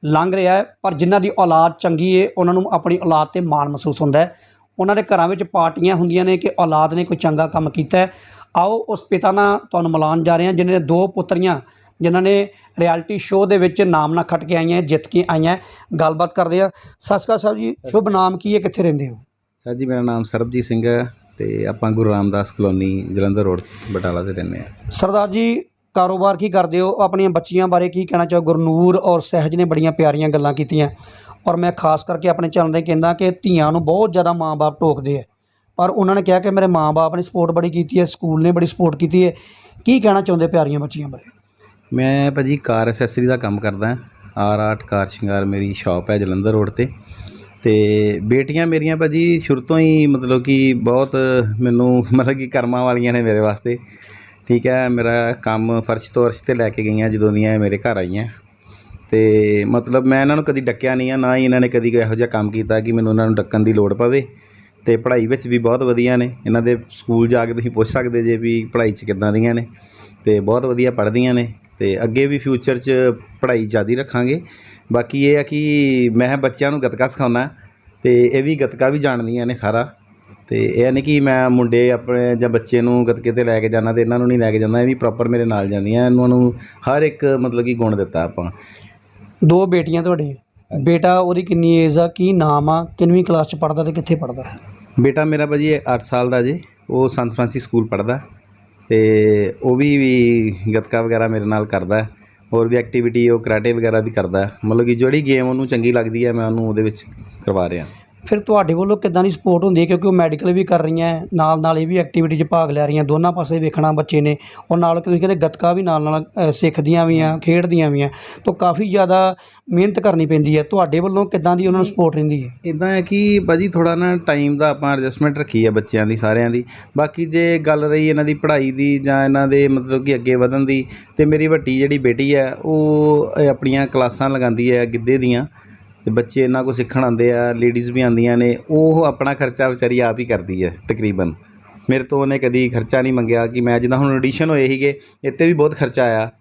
ਲੰਘ ਰਿਹਾ ਹੈ, ਪਰ ਜਿਨ੍ਹਾਂ ਦੀ ਔਲਾਦ ਚੰਗੀ ਹੈ ਉਹਨਾਂ ਨੂੰ ਆਪਣੀ ਔਲਾਦ ਤੇ ਮਾਣ ਮਹਿਸੂਸ ਹੁੰਦਾ ਹੈ। ਉਹਨਾਂ ਦੇ ਘਰਾਂ ਵਿੱਚ ਪਾਰਟੀਆਂ ਹੁੰਦੀਆਂ ਨੇ ਕਿ ਔਲਾਦ ਨੇ ਕੋਈ ਚੰਗਾ ਕੰਮ ਕੀਤਾ ਹੈ। ਆਓ, ਉਸ ਪਿਤਾ ਨਾਲ ਤੁਹਾਨੂੰ ਮਿਲਾਉਣ ਜਾ ਰਹੇ ਹਾਂ, ਜਿਨ੍ਹਾਂ ਨੇ ਦੋ ਪੁੱਤਰੀਆਂ ਜਿਨ੍ਹਾਂ ਨੇ ਰਿਐਲਿਟੀ ਸ਼ੋਅ ਦੇ ਵਿੱਚ ਨਾਮ ਨਾ ਖੱਟ ਕੇ ਆਈਆਂ ਜਿੱਤ ਕੇ ਆਈਆਂ। ਗੱਲਬਾਤ ਕਰਦੇ ਆ। ਅਕਾਲ ਸਾਹਿਬ ਜੀ ਸ਼ੁਭ ਨਾਮ ਕੀ ਹੈ ਕਿੱਥੇ ਰਹਿੰਦੇ ਹੋ? ਸਰ ਜੀ ਮੇਰਾ ਨਾਮ ਸਰਬਜੀਤ ਸਿੰਘ ਹੈ ਤੇ ਆਪਾਂ ਗੁਰੂ ਰਾਮਦਾਸ ਕਲੋਨੀ ਜਲੰਧਰ ਰੋਡ ਬਟਾਲਾ ਤੇ ਰਹਿੰਦੇ ਆ ਸਰਦਾਰ ਜੀ ਕਾਰੋਬਾਰ ਕੀ ਕਰਦੇ ਹੋ? ਆਪਣੀਆਂ ਬੱਚੀਆਂ ਬਾਰੇ ਕੀ ਕਹਿਣਾ ਚਾਹੋ? ਗੁਰਨੂਰ ਔਰ ਸਹਿਜ ਨੇ ਬੜੀਆਂ ਪਿਆਰੀਆਂ ਗੱਲਾਂ ਕੀਤੀਆਂ। ਔਰ ਮੈਂ ਖਾਸ ਕਰਕੇ ਆਪਣੇ ਚੈਨਲ ਤੇ ਕਹਿੰਦਾ ਕਿ ਧੀਆਂ ਨੂੰ ਬਹੁਤ ਜ਼ਿਆਦਾ ਮਾਂ-ਬਾਪ ਟੋਕਦੇ ਆ। ਪਰ ਉਹਨਾਂ ਨੇ ਕਿਹਾ ਕਿ ਮੇਰੇ ਮਾਂ-ਬਾਪ ਨੇ ਸਪੋਰਟ ਬੜੀ ਕੀਤੀ ਹੈ ਸਕੂਲ ਨੇ ਬੜੀ ਸਪੋਰਟ ਕੀਤੀ ਹੈ। ਕੀ ਕਹਿਣਾ ਚਾਹੁੰਦੇ ਪਿਆਰੀਆਂ ਬੱਚੀਆਂ ਬਾਰੇ? ਮੈਂ ਭਾਅ ਜੀ ਕਾਰ ਐਸੈਸਰੀ ਦਾ ਕੰਮ ਕਰਦਾ ਆਰ ਆਰਟ ਕਾਰ ਸ਼ਿੰਗਾਰ ਮੇਰੀ ਸ਼ਾਪ ਹੈ ਜਲੰਧਰ ਰੋਡ ਤੇ। ਅਤੇ ਬੇਟੀਆਂ ਮੇਰੀਆਂ ਭਾਅ ਜੀ ਸ਼ੁਰੂ ਤੋਂ ਹੀ ਮਤਲਬ ਕਿ ਬਹੁਤ ਮੈਨੂੰ ਮਤਲਬ ਕਿ ਕਰਮਾਂ ਵਾਲੀਆਂ ਨੇ ਮੇਰੇ ਵਾਸਤੇ। ਠੀਕ ਹੈ, ਮੇਰਾ ਕੰਮ ਫਰਸ਼ ਤੋਂ ਅਰਸ਼ ਤੇ ਲੈ ਕੇ ਗਈਆਂ ਜਦੋਂ ਦੀਆਂ ਮੇਰੇ ਘਰ ਆਈਆਂ। ਅਤੇ ਮਤਲਬ ਮੈਂ ਇਹਨਾਂ ਨੂੰ ਕਦੀ ਡੱਕਿਆ ਨਹੀਂ ਆ, ਨਾ ਹੀ ਇਹਨਾਂ ਨੇ ਕਦੀ ਕੋਈ ਇਹੋ ਜਿਹਾ ਕੰਮ ਕੀਤਾ ਕਿ ਮੈਨੂੰ ਇਹਨਾਂ ਨੂੰ ਡੱਕਣ ਦੀ ਲੋੜ ਪਵੇ। ਅਤੇ ਪੜ੍ਹਾਈ ਵਿੱਚ ਵੀ ਬਹੁਤ ਵਧੀਆ ਨੇ। ਇਹਨਾਂ ਦੇ ਸਕੂਲ ਜਾ ਕੇ ਤੁਸੀਂ ਪੁੱਛ ਸਕਦੇ ਜੇ ਵੀ ਪੜ੍ਹਾਈ 'ਚ ਕਿੱਦਾਂ ਦੀਆਂ ਨੇ। ਅਤੇ ਬਹੁਤ ਵਧੀਆ ਪੜ੍ਹਦੀਆਂ ਨੇ। ਤੇ ਅੱਗੇ ਵੀ ਫਿਊਚਰ 'ਚ ਪੜ੍ਹਾਈ ਜਾਰੀ ਰੱਖਾਂਗੇ। ਬਾਕੀ ਇਹ ਆ ਕਿ ਮੈਂ ਬੱਚਿਆਂ ਨੂੰ ਗੱਤਕਾ ਸਿਖਾਉਣਾ ਤੇ ਇਹ ਵੀ ਗੱਤਕਾ ਵੀ ਜਾਣਦੀਆਂ ਨੇ ਸਾਰਾ। ਤੇ ਇਹ ਨਹੀਂ ਕਿ ਮੈਂ ਮੁੰਡੇ ਆਪਣੇ ਜਾਂ ਬੱਚੇ ਨੂੰ ਗੱਤਕੇ ਤੇ ਲੈ ਕੇ ਜਾਣਾ ਤੇ ਇਹਨਾਂ ਨੂੰ ਨਹੀਂ ਲੈ ਕੇ ਜਾਂਦਾ ਇਹ ਵੀ ਪ੍ਰੋਪਰ ਮੇਰੇ ਨਾਲ ਜਾਂਦੀਆਂ ਇਹਨਾਂ ਨੂੰ ਹਰ ਇੱਕ ਮਤਲਬ ਕਿ ਗੁਣ ਦਿੱਤਾ ਆਪਾਂ। ਦੋ ਬੇਟੀਆਂ ਤੁਹਾਡੇ ਬੇਟਾ ਉਹਦੀ ਕਿੰਨੀ ਏਜ ਆ ਕੀ ਨਾਮ ਆ ਕਿੰਨਵੀਂ ਕਲਾਸ ਚ ਪੜਦਾ ਤੇ ਕਿੱਥੇ ਪੜਦਾ ਬੇਟਾ ਮੇਰਾ ਭਾਜੀ 8 ਸਾਲ ਦਾ ਜੇ ਉਹ ਸੰਤ ਫਰਾਂਸਿਸ ਸਕੂਲ ਪੜਦਾ ਤੇ ਉਹ ਵੀ ਵੀ ਗੱਤਕਾ ਵਗੈਰਾ ਮੇਰੇ ਨਾਲ ਕਰਦਾ ਹੋਰ ਵੀ ਐਕਟੀਵਿਟੀ ਉਹ ਕਰਾਟੇ ਵਗੈਰਾ ਵੀ ਕਰਦਾ ਮਤਲਬ ਕਿ ਜਿਹੜੀ ਗੇਮ ਉਹਨੂੰ ਚੰਗੀ ਲੱਗਦੀ ਹੈ, ਮੈਂ ਉਹਨੂੰ ਉਹਦੇ ਵਿੱਚ ਕਰਵਾ ਰਿਹਾ। ਫਿਰ ਤੁਹਾਡੇ ਵੱਲੋਂ ਕਿੱਦਾਂ ਦੀ ਸਪੋਰਟ ਹੁੰਦੀ ਹੈ? ਕਿਉਂਕਿ ਉਹ ਮੈਡੀਕਲ ਵੀ ਕਰ ਰਹੀਆਂ ਹੈ, ਨਾਲ ਨਾਲ ਇਹ ਵੀ ਐਕਟੀਵਿਟੀ 'ਚ ਭਾਗ ਲੈ ਰਹੀਆਂ ਦੋਨਾਂ ਪਾਸੇ ਵੇਖਣਾ ਬੱਚੇ ਨੇ। ਔਰ ਨਾਲ ਤੁਸੀਂ ਕਹਿੰਦੇ ਗੱਤਕਾ ਵੀ ਨਾਲ ਨਾਲ ਅ, ਸਿੱਖਦੀਆਂ ਵੀ ਆ ਖੇਡਦੀਆਂ ਵੀ ਆ। ਤਾਂ ਕਾਫੀ ਜ਼ਿਆਦਾ ਮਿਹਨਤ ਕਰਨੀ ਪੈਂਦੀ ਹੈ। ਤੁਹਾਡੇ ਵੱਲੋਂ ਕਿੱਦਾਂ ਦੀ ਉਹਨਾਂ ਨੂੰ ਸਪੋਰਟ ਰਹਿੰਦੀ ਹੈ? ਇਦਾਂ ਹੈ ਕਿ ਭਾਜੀ ਥੋੜਾ ਨਾ ਟਾਈਮ ਦਾ ਆਪਾਂ ਐਡਜਸਟਮੈਂਟ ਰੱਖੀ ਹੈ ਬੱਚਿਆਂ ਦੀ ਸਾਰਿਆਂ ਦੀ। ਬਾਕੀ ਜੇ ਗੱਲ ਰਹੀ ਇਹਨਾਂ ਦੀ ਪੜ੍ਹਾਈ ਦੀ ਜਾਂ ਇਹਨਾਂ ਦੇ ਮਤਲਬ ਕਿ ਅੱਗੇ ਵਧਣ ਦੀ ਤੇ ਮੇਰੀ ਵੱਡੀ ਜਿਹੜੀ ਬੇਟੀ ਹੈ ਉਹ ਇਹ ਆਪਣੀਆਂ ਕਲਾਸਾਂ ਲਗਾਉਂਦੀ ਹੈ ਗਿੱਧੇ ਦੀਆਂ। ਅਤੇ ਬੱਚੇ ਇਹਨਾਂ ਕੋਲ ਸਿੱਖਣ ਆਉਂਦੇ ਆ ਲੇਡੀਜ਼ ਵੀ ਆਉਂਦੀਆਂ ਨੇ, ਉਹ ਆਪਣਾ ਖਰਚਾ ਵਿਚਾਰੀ ਆਪ ਹੀ ਕਰਦੀ ਹੈ, ਤਕਰੀਬਨ। ਮੇਰੇ ਤੋਂ ਉਹਨੇ ਕਦੀ ਖਰਚਾ ਨਹੀਂ ਮੰਗਿਆ ਕਿ ਮੈਂ ਜਿੱਦਾਂ ਹੁਣ ਆਡੀਸ਼ਨ ਹੋਏ ਸੀਗੇ, ਇੱਥੇ ਵੀ ਬਹੁਤ ਖਰਚਾ ਆਇਆ।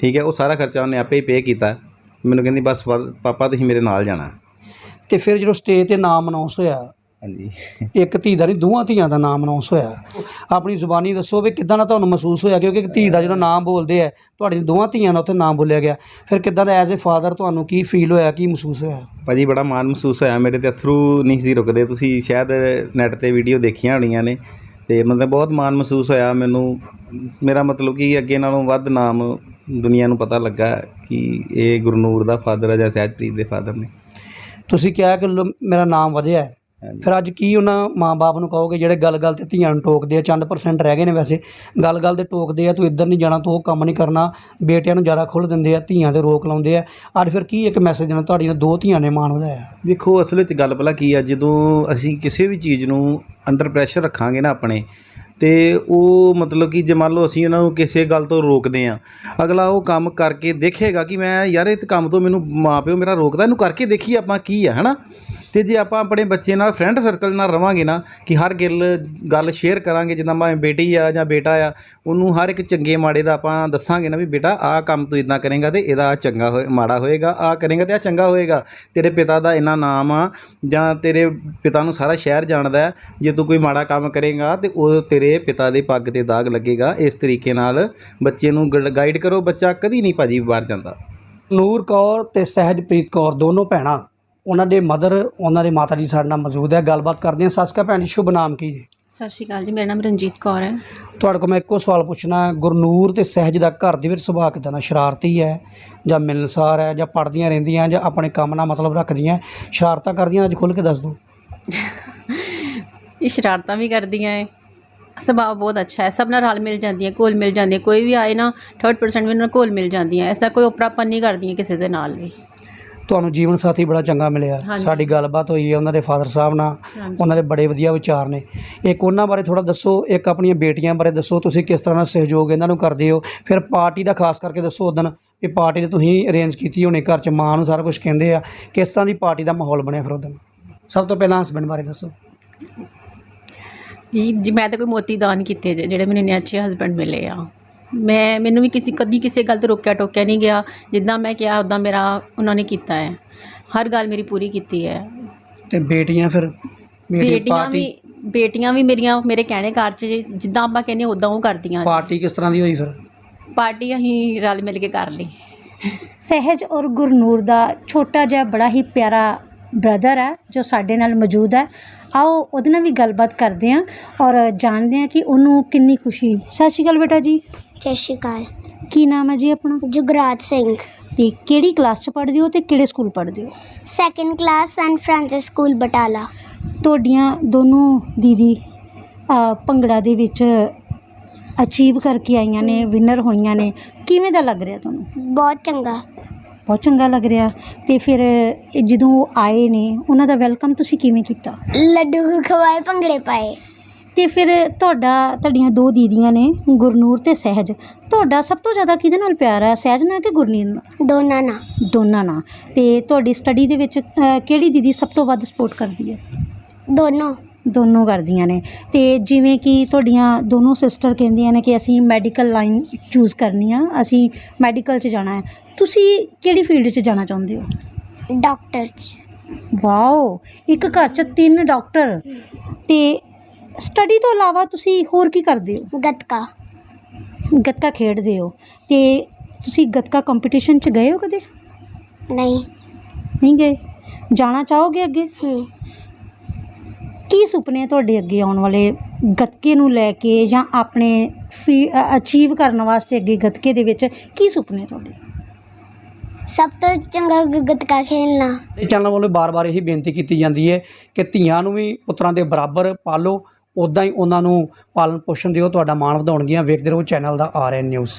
ਠੀਕ ਹੈ, ਉਹ ਸਾਰਾ ਖਰਚਾ ਉਹਨੇ ਆਪੇ ਹੀ ਪੇ ਕੀਤਾ। ਮੈਨੂੰ ਕਹਿੰਦੀ, ਬਸ ਵਾ- ਪਾਪਾ ਤੁਸੀਂ ਮੇਰੇ ਨਾਲ ਜਾਣਾ। ਤੇ ਫਿਰ ਜਦੋਂ ਸਟੇਜ ਤੇ ਨਾਮ ਅਨਾਉਂਸ ਹੋਇਆ ਹਾਂਜੀ। ਇੱਕ ਧੀ ਦਾ ਨਹੀਂ ਦੋਵਾਂ ਧੀਆਂ ਦਾ ਨਾਮ ਅਨਾਉਂਸ ਹੋਇਆ। ਆਪਣੀ ਜ਼ੁਬਾਨੀ ਦੱਸੋ ਵੀ ਕਿੱਦਾਂ ਦਾ ਤੁਹਾਨੂੰ ਮਹਿਸੂਸ ਹੋਇਆ ਕਿਉਂਕਿ ਇੱਕ ਧੀ ਦਾ ਜਦੋਂ ਨਾਮ ਬੋਲਦੇ ਆ ਤੁਹਾਡੀ ਦੋਵਾਂ ਧੀਆਂ ਦਾ ਉੱਥੇ ਨਾਮ ਬੋਲਿਆ ਗਿਆ। ਫਿਰ ਕਿੱਦਾਂ ਦਾ ਐਜ਼ ਅ ਫਾਦਰ ਤੁਹਾਨੂੰ ਕੀ ਫੀਲ ਹੋਇਆ ਕੀ ਮਹਿਸੂਸ ਹੋਇਆ? ਭਾਜੀ ਬੜਾ ਮਾਣ ਮਹਿਸੂਸ ਹੋਇਆ ਮੇਰੇ ਤੇ ਅਥਰੂ ਨਹੀਂ ਸੀ ਰੁਕਦੇ। ਤੁਸੀਂ ਸ਼ਾਇਦ ਨੈਟ ਤੇ ਵੀਡੀਓ ਦੇਖੀਆਂ ਹੋਣੀਆਂ ਨੇ ਤੇ ਮਤਲਬ ਬਹੁਤ ਮਾਣ ਮਹਿਸੂਸ ਹੋਇਆ ਮੈਨੂੰ। ਮੇਰਾ ਮਤਲਬ ਕਿ ਅੱਗੇ ਨਾਲੋਂ ਵੱਧ ਨਾਮ ਦੁਨੀਆ ਨੂੰ ਪਤਾ ਲੱਗਾ ਕਿ ਇਹ ਗੁਰਨੂਰ ਦਾ ਫਾਦਰ ਹੈ ਜਾਂ ਸਹਿਜਪ੍ਰੀਤ ਦੇ ਫਾਦਰ ਨੇ। ਤੁਸੀਂ ਕਿਹਾ ਕਿ ਲੋ- ਮੇਰਾ ਨਾਮ ਵਧਿਆ ਹੈ। ਫਿਰ ਅੱਜ ਕੀ ਉਹਨਾਂ ਮਾਂ-ਬਾਪ ਨੂੰ ਕਹੋਗੇ ਜਿਹੜੇ ਗੱਲ-ਗੱਲ ਤੇ ਧੀਆਂ ਨੂੰ ਟੋਕਦੇ ਆ ਚੰਦ ਪਰਸੈਂਟ ਰਹਿ ਗਏ ਨੇ ਵੈਸੇ। ਗੱਲ-ਗੱਲ ਤੇ ਟੋਕਦੇ ਆ ਤੂੰ ਇੱਧਰ ਨਹੀਂ ਜਾਣਾ ਤੂੰ ਉਹ ਕੰਮ ਨਹੀਂ ਕਰਨਾ। ਬੇਟਿਆਂ ਨੂੰ ਜ਼ਿਆਦਾ ਖੁੱਲ੍ਹ ਦਿੰਦੇ ਆ ਧੀਆਂ ਤੇ ਰੋਕ ਲਾਉਂਦੇ ਆ। ਅੱਜ ਫਿਰ ਕੀ ਇੱਕ ਮੈਸੇਜ ਦੇਣਾ ਤੁਹਾਡੀਆਂ ਦੋ ਧੀਆਂ ਨੇ ਮਾਣ ਵਧਾਇਆ? ਵੇਖੋ ਅਸਲ ਵਿੱਚ ਗੱਲ ਭਲਾ ਕੀ ਆ ਜਦੋਂ ਅਸੀਂ ਕਿਸੇ ਵੀ ਚੀਜ਼ ਨੂੰ ਅੰਡਰ ਪ੍ਰੈਸ਼ਰ ਰੱਖਾਂਗੇ ਨਾ ਆਪਣੇ ਤੇ ਉਹ ਮਤਲਬ ਕਿ ਜੇ ਮੰਨ ਲਓ ਅਸੀਂ ਉਹਨਾਂ ਨੂੰ ਕਿਸੇ ਗੱਲ ਤੋਂ ਰੋਕਦੇ ਆ ਅਗਲਾ ਉਹ ਕੰਮ ਕਰਕੇ ਦੇਖੇਗਾ ਕਿ ਮੈਂ ਯਾਰ ਇਹ ਕੰਮ ਤੋਂ ਮੈਨੂੰ ਮਾਪਿਓ ਮੇਰਾ ਰੋਕਦਾ ਇਹਨੂੰ ਕਰਕੇ ਦੇਖੀਏ ਆਪਾਂ ਕੀ ਆ ਹਨਾ? ਤੇ ਜੇ ਆਪਾਂ ਆਪਣੇ ਬੱਚੇ ਨਾਲ ਫਰੈਂਡ ਸਰਕਲ ਨਾਲ ਰਵਾਂਗੇ ਨਾ, ਕਿ ਹਰ ਗਿੱਲ ਗੱਲ ਸ਼ੇਅਰ ਕਰਾਂਗੇ, ਜਿੱਦਾਂ ਮੈਂ ਬੇਟੀ ਆ ਜਾਂ ਬੇਟਾ ਆ, ਉਹਨੂੰ ਹਰ ਇੱਕ ਚੰਗੇ ਮਾੜੇ ਦਾ ਆਪਾਂ ਦੱਸਾਂਗੇ ਨਾ ਵੀ ਬੇਟਾ ਆਹ ਕੰਮ ਤੂੰ ਇਦਾਂ ਕਰੇਗਾ ਤੇ ਇਹਦਾ ਆਹ ਚੰਗਾ ਹੋਏ, ਮਾੜਾ ਹੋਏਗਾ, ਆਹ ਕਰੇਗਾ ਤੇ ਆ ਚੰਗਾ ਹੋਏਗਾ। ਤੇਰੇ ਪਿਤਾ ਦਾ ਇੰਨਾ ਨਾਮ ਆ, ਜਾਂ ਤੇਰੇ ਪਿਤਾ ਨੂੰ ਸਾਰਾ ਸ਼ਹਿਰ ਜਾਣਦਾ ਜੇ ਤੂੰ ਕੋਈ ਮਾੜਾ ਕੰਮ ਕਰੇਗਾ ਤੇ ਉਹ ਤੇਰੇ ਪਿਤਾ ਦੇ ਪੱਗ ਤੇ ਦਾਗ ਲੱਗੇਗਾ। ਇਸ ਤਰੀਕੇ ਨਾਲ ਬੱਚੇ ਨੂੰ ਗਾਈਡ ਕਰੋ, ਬੱਚਾ ਕਦੀ ਨਹੀਂ ਭਾਜੀ ਬਾਹਰ ਜਾਂਦਾ। ਨੂਰ ਕੌਰ ਤੇ ਸਹਿਜਪ੍ਰੀਤ ਕੌਰ ਦੋਨੋਂ ਭੈਣਾਂ ਉਹਨਾਂ ਦੇ ਮਦਰ ਉਹਨਾਂ ਦੇ ਮਾਤਾ ਜੀ ਸਾਡੇ ਨਾਲ ਮੌਜੂਦ ਹੈ। ਗੱਲਬਾਤ ਕਰਦੇ ਹਾਂ। ਅਕਾਲ ਭੈਣ ਜੀ ਸ਼ੁਭ ਨਾਮ ਕੀ ਜੀ? ਸਤਿ ਸ਼੍ਰੀ ਅਕਾਲ ਜੀ ਮੇਰਾ ਨਾਮ ਰਣਜੀਤ ਕੌਰ ਹੈ। ਤੁਹਾਡੇ ਕੋਲ ਮੈਂ ਇੱਕੋ ਸਵਾਲ ਪੁੱਛਣਾ ਹੈ, ਗੁਰਨੂਰ ਤੇ ਸਹਿਜ ਦਾ ਘਰ ਦੇ ਵਿੱਚ ਸੁਭਾਅ ਕਿਦਾਂ ਦਾ? ਸ਼ਰਾਰਤੀ ਹੈ ਜਾਂ ਮਿਲਨਸਾਰ ਹੈ ਜਾਂ ਪੜਦੀਆਂ ਰਹਿੰਦੀਆਂ ਜਾਂ ਆਪਣੇ ਕੰਮ ਨਾਲ ਮਤਲਬ ਰੱਖਦੀਆਂ? ਸ਼ਰਾਰਤਾਂ ਕਰਦੀਆਂ ਅੱਜ ਖੁੱਲ੍ਹ ਕੇ ਦੱਸ ਦਿਓ। ਇਹ ਸ਼ਰਾਰਤਾਂ ਵੀ ਕਰਦੀਆਂ ਹੈ। ਸੁਭਾਅ ਬਹੁਤ ਅੱਛਾ ਹੈ। ਸਭ ਨਾਲ ਰਲ ਮਿਲ ਜਾਂਦੀਆਂ ਕੋਲ ਮਿਲ ਜਾਂਦੀਆਂ। ਕੋਈ ਵੀ ਆਏ ਨਾ 30% ਵੀ ਉਹਨਾਂ ਨਾਲ ਕੋਲ ਮਿਲ ਜਾਂਦੀਆਂ। ਐਸਾ ਕੋਈ ਉਪਰਾਪਨ ਨਹੀਂ ਕਰਦੀਆਂ ਕਿਸੇ ਦੇ ਨਾਲ ਵੀ। ਤੁਹਾਨੂੰ ਜੀਵਨ ਸਾਥੀ ਬੜਾ ਚੰਗਾ ਮਿਲਿਆ। ਹਾਂਜੀ। ਸਾਡੀ ਗੱਲਬਾਤ ਹੋਈ ਹੈ ਉਹਨਾਂ ਦੇ ਫਾਦਰ ਸਾਹਿਬ ਨਾਲ। ਹਾਂਜੀ। ਉਹਨਾਂ ਦੇ ਬੜੇ ਵਧੀਆ ਵਿਚਾਰ ਨੇ। ਇੱਕ ਉਹਨਾਂ ਬਾਰੇ ਥੋੜਾ ਦੱਸੋ ਇੱਕ ਆਪਣੀਆਂ ਬੇਟੀਆਂ ਬਾਰੇ ਦੱਸੋ ਤੁਸੀਂ ਕਿਸ ਤਰ੍ਹਾਂ ਦਾ ਸਹਿਯੋਗ ਇਹਨਾਂ ਨੂੰ ਕਰਦੇ ਹੋ? ਫਿਰ ਪਾਰਟੀ ਦਾ ਖਾਸ ਕਰਕੇ ਦੱਸੋ ਉਦੋਂ ਵੀ ਪਾਰਟੀ ਤੇ ਤੁਸੀਂ ਅਰੇਂਜ ਕੀਤੀ ਹੋਣੀ ਘਰ 'ਚ ਮਾਂ ਨੂੰ ਸਾਰਾ ਕੁਝ ਕਹਿੰਦੇ ਆ। ਕਿਸ ਤਰ੍ਹਾਂ ਦੀ ਪਾਰਟੀ ਦਾ ਮਾਹੌਲ ਬਣਿਆ ਫਿਰ ਉਦੋਂ ਸਭ ਤੋਂ ਪਹਿਲਾਂ ਹਸਬੰਡ ਬਾਰੇ ਦੱਸੋ। ਜੀ ਜੀ ਮੈਂ ਤਾਂ ਕੋਈ ਮੋਤੀ ਦਾਨ ਕੀਤੇ ਜੇ ਜਿਹੜੇ ਮੈਨੂੰ ਇੰਨੇ ਅੱਛੇ ਹਸਬੰਡ ਮਿਲੇ ਆ। ਮੈਂ ਮੈਨੂੰ ਵੀ ਕਿਸੇ ਕਦੀ ਕਿਸੇ ਗੱਲ ਤੋਂ ਰੋਕਿਆ ਟੋਕਿਆ ਨਹੀਂ ਗਿਆ। ਜਿੱਦਾਂ ਮੈਂ ਕਿਹਾ ਉਦਾਂ ਮੇਰਾ ਉਹਨਾਂ ਨੇ ਕੀਤਾ ਹੈ। ਹਰ ਗੱਲ ਮੇਰੀ ਪੂਰੀ ਕੀਤੀ ਹੈ। ਤੇ ਬੇਟੀਆਂ ਫਿਰ ਮੇਰੀ ਬੇਟੀਆਂ ਪਾਰਟੀ ਵੀ ਬੇਟੀਆਂ ਵੀ ਮੇਰੀਆਂ ਮੇਰੇ ਕਹਿਣੇ ਘਰ 'ਚ ਜਿੱਦਾਂ ਆਪਾਂ ਕਹਿੰਦੇ ਉਦਾਂ ਉਹ ਕਰਦੀਆਂ ਪਾਰਟੀ ਕਿਸ ਤਰ੍ਹਾਂ ਦੀ ਹੋਈ ਫਿਰ? ਪਾਰਟੀ ਅਸੀਂ ਰਲ ਮਿਲ ਕੇ ਕਰ ਲਈ। ਸਹਿਜ ਔਰ ਗੁਰਨੂਰ ਦਾ ਛੋਟਾ ਜਿਹਾ ਬੜਾ ਹੀ ਪਿਆਰਾ ਬ੍ਰਦਰ ਹੈ ਜੋ ਸਾਡੇ ਨਾਲ ਮੌਜੂਦ ਹੈ। ਆਓ ਉਹਦੇ ਨਾਲ ਵੀ ਗੱਲਬਾਤ ਕਰਦੇ ਹਾਂ ਔਰ ਜਾਣਦੇ ਹਾਂ ਕਿ ਉਹਨੂੰ ਕਿੰਨੀ ਖੁਸ਼ੀ ਸਤਿ ਸ਼੍ਰੀ ਅਕਾਲ ਬੇਟਾ ਜੀ। ਸਤਿ ਸ਼੍ਰੀ ਅਕਾਲ। ਕੀ ਨਾਮ ਹੈ ਜੀ ਆਪਣਾ? ਜੁਗਰਾਜ ਸਿੰਘ। ਤੇ ਕਿਹੜੀ ਕਲਾਸ 'ਚ ਪੜ੍ਹਦੇ ਹੋ ਤੇ ਕਿਹੜੇ ਸਕੂਲ ਪੜ੍ਹਦੇ ਹੋ? Second class Saint Francis school Batala. ਤੁਹਾਡੀਆਂ ਦੋਨੋਂ ਦੀਦੀ ਅ, ਭੰਗੜਾ ਦੇ ਵਿੱਚ ਅਚੀਵ ਕਰਕੇ ਆਈਆਂ ਨੇ ਵਿਨਰ ਹੋਈਆਂ ਨੇ। ਕਿਵੇਂ ਦਾ ਲੱਗ ਰਿਹਾ ਤੁਹਾਨੂੰ? ਬਹੁਤ ਚੰਗਾ। ਬਹੁਤ ਚੰਗਾ ਲੱਗ ਰਿਹਾ। ਤੇ ਫਿਰ ਜਦੋਂ ਉਹ ਆਏ ਨੇ ਉਹਨਾਂ ਦਾ ਵੈਲਕਮ ਤੁਸੀਂ ਕਿਵੇਂ ਕੀਤਾ? ਲੱਡੂ ਖਵਾਏ ਭੰਗੜੇ ਪਾਏ। ਤੇ ਫਿਰ ਤੁਹਾਡਾ ਤੁਹਾਡੀਆਂ ਦੋ ਦੀਦੀਆਂ ਨੇ ਗੁਰਨੂਰ ਤੇ ਸਹਿਜ। ਤੁਹਾਡਾ ਸਭ ਤੋਂ ਜ਼ਿਆਦਾ ਕਿਹਦੇ ਨਾਲ ਪਿਆਰ ਹੈ ਸਹਿਜ ਨਾਲ ਕਿ ਗੁਰਨੀਤ ਨਾਲ? ਦੋਨਾਂ ਨਾਲ। ਦੋਨਾਂ ਨਾਲ। ਤੇ ਤੁਹਾਡੀ ਸਟੱਡੀ ਦੇ ਵਿੱਚ ਅ, ਕਿਹੜੀ ਦੀਦੀ ਸਭ ਤੋਂ ਵੱਧ ਸਪੋਰਟ ਕਰਦੀ ਹੈ? ਦੋਨੋਂ। ਦੋਨੋਂ ਕਰਦੀਆਂ ਨੇ। ਤੇ ਜਿਵੇਂ ਕਿ ਤੁਹਾਡੀਆਂ ਦੋਨੋਂ ਸਿਸਟਰ ਕਹਿੰਦੀਆਂ ਨੇ ਕਿ ਅਸੀਂ ਮੈਡੀਕਲ ਲਾਈਨ ਚੂਜ਼ ਕਰਨੀ ਆ ਅਸੀਂ ਮੈਡੀਕਲ 'ਚ ਜਾਣਾ ਹੈ। ਤੁਸੀਂ ਕਿਹੜੀ ਫੀਲਡ 'ਚ ਜਾਣਾ ਚਾਹੁੰਦੇ ਹੋ? ਡਾਕਟਰ ਚ। ਵਾਓ ਇੱਕ ਘਰ 'ਚ ਤਿੰਨ ਡਾਕਟਰ ਤੇ ਸਟੱਡੀ ਤੋਂ ਇਲਾਵਾ ਤੁਸੀਂ ਹੋਰ ਕੀ ਕਰਦੇ ਹੋ? ਗੱਤਕਾ। ਗੱਤਕਾ ਖੇਡਦੇ ਹੋ। ਤੇ ਤੁਸੀਂ ਗੱਤਕਾ ਕੰਪੀਟੀਸ਼ਨ 'ਚ ਗਏ ਹੋ ਕਦੇ? ਨਹੀਂ। ਨਹੀਂ ਗਏ। ਜਾਣਾ ਚਾਹੋਗੇ ਅੱਗੇ? ਹੂੰ। ਕੀ ਸੁਪਨੇ ਤੁਹਾਡੇ ਅੱਗੇ ਆਉਣ ਵਾਲੇ ਗੱਤਕੇ ਨੂੰ ਲੈ ਕੇ ਜਾਂ ਆਪਣੇ ਫੀ ਅਚੀਵ ਕਰਨ ਵਾਸਤੇ ਅੱਗੇ ਗੱਤਕੇ ਦੇ ਵਿੱਚ ਕੀ ਸੁਪਨੇ ਤੁਹਾਡੇ? ਸਭ ਤੋਂ ਚੰਗਾ ਗ- ਗੱਤਕਾ ਖੇਲਣਾ। ਇਹ ਚੈਨਲ ਵੱਲੋਂ ਬਾਰ-ਬਾਰ ਇਹੀ ਬੇਨਤੀ ਕੀਤੀ ਜਾਂਦੀ ਹੈ ਕਿ ਧੀਆਂ ਨੂੰ ਵੀ ਪੁੱਤਰਾਂ ਦੇ ਬਰਾਬਰ ਪਾਲੋ ਉਦਾਂ ਹੀ ਉਹਨਾਂ ਨੂੰ ਪਾਲਣ ਪੋਸ਼ਣ ਦਿਓ ਤੁਹਾਡਾ ਮਾਣ ਵਧਾਉਣਗੀਆਂ। ਵੇਖਦੇ ਰਹੋ ਚੈਨਲ ਦਾ ਆਰ ਐਨ ਨਿਊਜ਼।